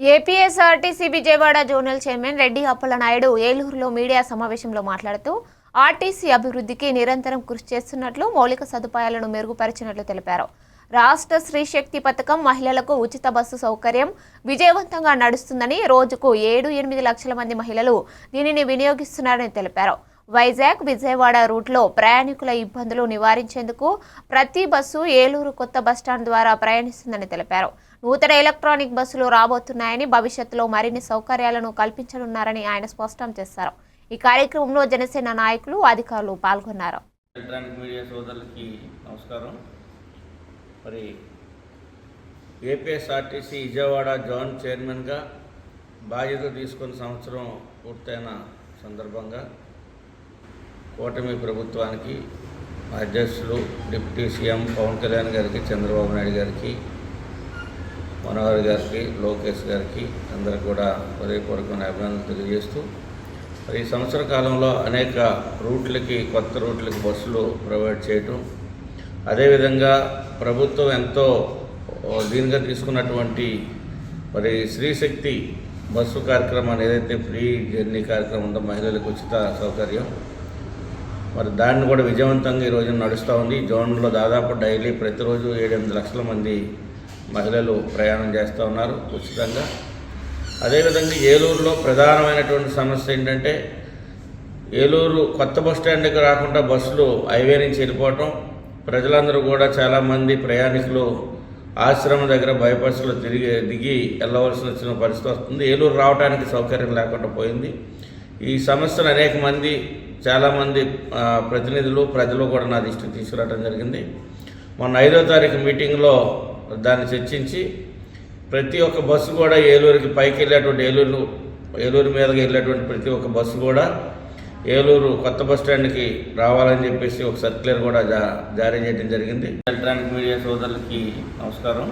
APSRTC Vijayawada zonal chairman Reddy Appalanaidu ఏలూరులో media సమావేశంలో మాట్లాడుతూ ఆర్టీసీ అభివృద్ధికి నిరంతరం కృషి చేస్తున్నట్లు మౌలిక సదుపాయాలను మెరుగుపరిచినట్లు తెలిపారు. రాష్ట్ర స్త్రీ శక్తి పథకం మహిళలకు ఉచిత బస్సు సౌకర్యం విజయవంతంగా నడుస్తుందని రోజుకు ఏడు ఎనిమిది లక్షల మంది మహిళలు దీనిని వినియోగిస్తున్నారని తెలిపారు. వైజాగ్ విజయవాడ రూట్లో ప్రయాణికుల ఇబ్బందులు నివారించేందుకు ప్రతి బస్సు ఏలూరు కొత్త బస్టాండ్ ద్వారా ప్రయాణిస్తుందని తెలిపారు. నూతన ఎలక్ట్రానిక్ బస్సులు రాబోతున్నాయని భవిష్యత్తులో మరిన్ని సౌకర్యాలను కల్పించనున్నారని ఆయన స్పష్టం చేశారు. ఈ కార్యక్రమంలో జనసేన నాయకులు అధికారులు పాల్గొన్నారు. ఎలక్ట్రానిక్ మీడియా సోదరులకి నమస్కారం. మరి ఏపీఎస్ఆర్టీసీ విజయవాడ జోన్ చైర్మన్గా బాధ్యత తీసుకున్న సంవత్సరం పూర్తయిన సందర్భంగా కూటమి ప్రభుత్వానికి అధ్యక్షులు డిప్యూటీ సీఎం పవన్ కళ్యాణ్ గారికి చంద్రబాబు నాయుడు గారికి మనోహర్ గారికి లోకేష్ గారికి అందరికి కూడా హృదయపూర్వకమైన అభినందనలు తెలియజేస్తూ మరి ఈ సంవత్సర కాలంలో అనేక రూట్లకి కొత్త రూట్లకి బస్సులు ప్రొవైడ్ చేయటం అదేవిధంగా ప్రభుత్వం ఎంతో దీనిగా తీసుకున్నటువంటి మరి స్త్రీశక్తి బస్సు కార్యక్రమాన్ని ఏదైతే ఫ్రీ జర్నీ కార్యక్రమం ఉందో మహిళలకు ఉచిత సౌకర్యం మరి దాన్ని కూడా విజయవంతంగా ఈ రోజున నడుస్తూ ఉంది. జోన్లో దాదాపు డైలీ ప్రతిరోజు ఏడెనిమిది లక్షల మంది మహిళలు ప్రయాణం చేస్తూ ఉన్నారు ఉచితంగా. అదేవిధంగా ఏలూరులో ప్రధానమైనటువంటి సమస్య ఏంటంటే ఏలూరు కొత్త బస్ స్టాండ్కి రాకుండా బస్సులు హైవే నుంచి వెళ్ళిపోవటం. ప్రజలందరూ కూడా చాలామంది ప్రయాణికులు ఆశ్రమం దగ్గర బైపాస్లో తిరిగి దిగి వెళ్ళవలసి వచ్చిన పరిస్థితి వస్తుంది. ఏలూరు రావడానికి సౌకర్యం లేకుండా పోయింది. ఈ సమస్యను అనేక మంది చాలామంది ప్రతినిధులు ప్రజలు కూడా నా దృష్టికి తీసుకురావడం జరిగింది. మొన్న ఐదో తారీఖు మీటింగ్లో దాన్ని చర్చించి ప్రతి ఒక్క బస్సు కూడా ఏలూరుకి పైకి వెళ్ళేటువంటి ఏలూరు ఏలూరు మీదకి వెళ్ళేటువంటి ప్రతి ఒక్క బస్సు కూడా ఏలూరు కొత్త బస్ స్టాండ్కి రావాలని చెప్పేసి ఒక సర్క్యులర్ కూడా జా జారీ చేయడం జరిగింది. ఎలక్ట్రానిక్ మీడియా సోదరులకి నమస్కారం.